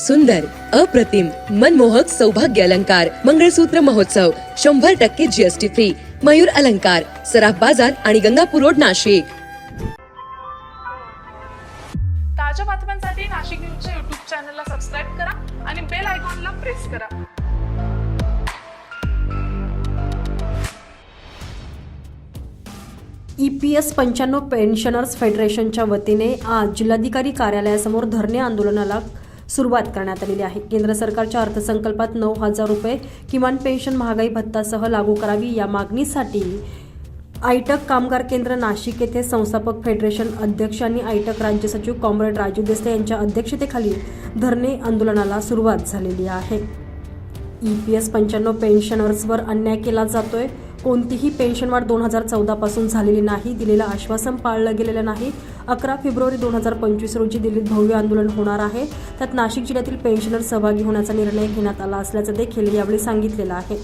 सुंदर अप्रतिम मनमोहक सौभाग्य अलंकार मंगळसूत्र महोत्सव शंभर टक्के जीएसटी फ्री मयूर अलंकार सराफ बाजार आणि गंगापूर रोड नाशिक. ताज्या बातम्यांसाठी नाशिक न्यूजच्या युट्यूब चॅनलला सबस्क्राईब करा आणि बेल आयकॉनला प्रेस करा. ई पी एस पंच्याण्णव पेन्शनर्स फेडरेशनच्या वतीने आज जिल्हाधिकारी कार्यालयासमोर धरणे आंदोलनाला सुरुवात करण्यात आलेली आहे. केंद्र सरकारच्या अर्थसंकल्पात नऊ हजार रुपये किमान पेन्शन महागाई भत्तासह लागू करावी या मागणीसाठी आयटक कामगार केंद्र नाशिक येथे संस्थापक फेडरेशन अध्यक्ष आणि आयटक राज्य सचिव कॉम्रेड राजू देसले यांच्या अध्यक्षतेखाली धरणे आंदोलनाला सुरुवात झालेली आहे. ई पी एस पंच्याण्णव पेन्शनर्सवर अन्याय केला जातोय. कोणतीही पेन्शनवाढ दोन हजार चौदापासून झालेली नाही. दिलेलं आश्वासन पाळलं गेलेलं नाही. अकरा फेब्रुवारी दोन हजार पंचवीस रोजी दिल्लीत भव्य आंदोलन होणार आहे. त्यात नाशिक जिल्ह्यातील पेन्शनर सहभागी होण्याचा निर्णय घेण्यात आला असल्याचं देखील यावेळी सांगितलेलं आहे.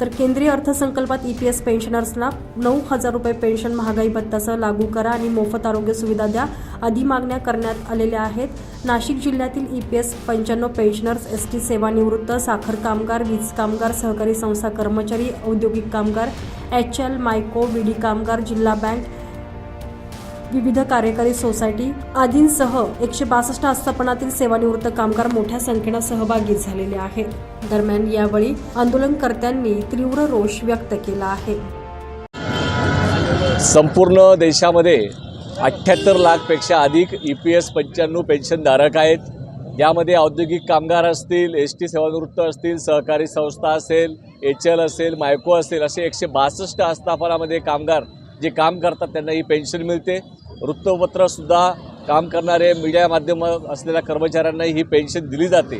तर केंद्रीय अर्थसंकल्पात ई पी एस पेन्शनर्सना नऊ हजार रुपये पेन्शन महागाई भत्तासह लागू करा आणि मोफत आरोग्य सुविधा द्या आदी मागण्या करण्यात आलेल्या आहेत. नाशिक जिल्ह्यातील ई पी एस पंच्याण्णव पेन्शनर्स एस टी सेवानिवृत्त साखर कामगार वीज कामगार सहकारी संस्था कर्मचारी औद्योगिक कामगार एच एल मायको विडी कामगार जिल्हा बँक विविध कार्यकारी सोसायटी आदींसह एकशे बासष्ट आस्थापनातील सेवानिवृत्त कामगार मोठ्या संख्येनं सहभागी झालेले आहेत. दरम्यान यावेळी आंदोलनकर्त्यांनी तीव्र रोष व्यक्त केला आहे. संपूर्ण देशामध्ये अठ्ठ्याहत्तर लाखपेक्षा अधिक ई पी एस पंच्याण्णव पेन्शनधारक आहेत. यामध्ये औद्योगिक कामगार असतील एस टी सेवानिवृत्त असतील सहकारी संस्था असेल एच एल असेल मायको असेल असे एकशे बासष्ट आस्थापनामध्ये कामगार जे काम करतात त्यांना ही पेन्शन मिळते. वृत्तपत्रसुद्धा काम करणारे मीडिया माध्यम असलेल्या कर्मचाऱ्यांना ही पेन्शन दिली जाते.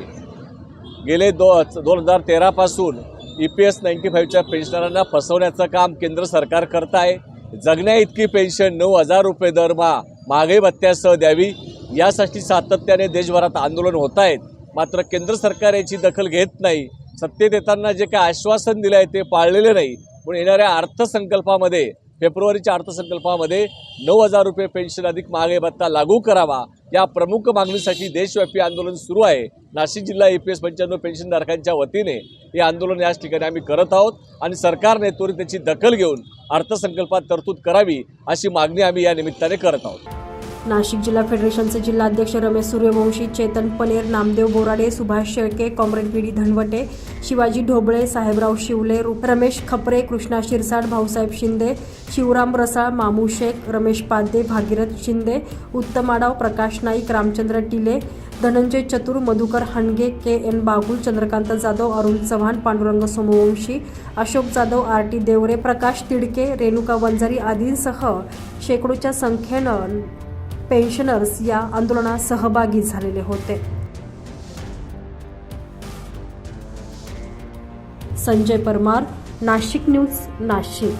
गेले दो दोन हजार तेरापासून ई पी एस नाईन्टी फाईव्हच्या पेन्शनरांना फसवण्याचं काम केंद्र सरकार करत आहे. जगण्या इतकी पेन्शन नऊ हजार रुपये दरमहा महागाई भत्त्यासह द्यावी यासाठी सातत्याने देशभरात आंदोलन होत आहेत. मात्र केंद्र सरकार याची दखल घेत नाही. सत्तेत येताना जे काही आश्वासन दिलं आहे ते पाळलेले नाही. पण येणाऱ्या अर्थसंकल्पामध्ये फेब्रुवारीच्या अर्थसंकल्पामध्ये नऊ हजार रुपये पेन्शन अधिक महागाई भत्ता लागू करावा या प्रमुख मागणीसाठी देशव्यापी आंदोलन सुरू आहे. नाशिक जिल्हा ए पी एस पंच्याण्णव पेन्शनधारकांच्या वतीने हे आंदोलन याच ठिकाणी आम्ही करत आहोत आणि सरकारने त्वरित त्याची दखल घेऊन अर्थसंकल्पात तरतूद करावी अशी मागणी आम्ही या निमित्ताने करत आहोत. नाशिक जिल्हा फेडरेशनचे जिल्हाध्यक्ष Ramesh Suryavanshi Chetan Paner Namdev Borade Subhash Shelke comrade B D Dhanwate Shivaji Dhobale Sahebrao Shivle Ramesh Khapre Krishna Shirsat Bhausaheb Shinde Shivram रसाळ मामू शेख रमेश पादे Bhagirath Shinde Uttam Adav Prakash Naik Ramchandra Tile Dhananjay Chatur Madhukar Hanage K N Bagul Chandrakant Jadhav Arun Chavan Pandurang Somvanshi Ashok Jadhav R T Deore Prakash Tidke Renuka Vanjari आदींसह शेकडोच्या संख्येनं pensioners या आंदोलनात सहभागी झालेले होते. Sanjay Parmar Nashik news Nashik.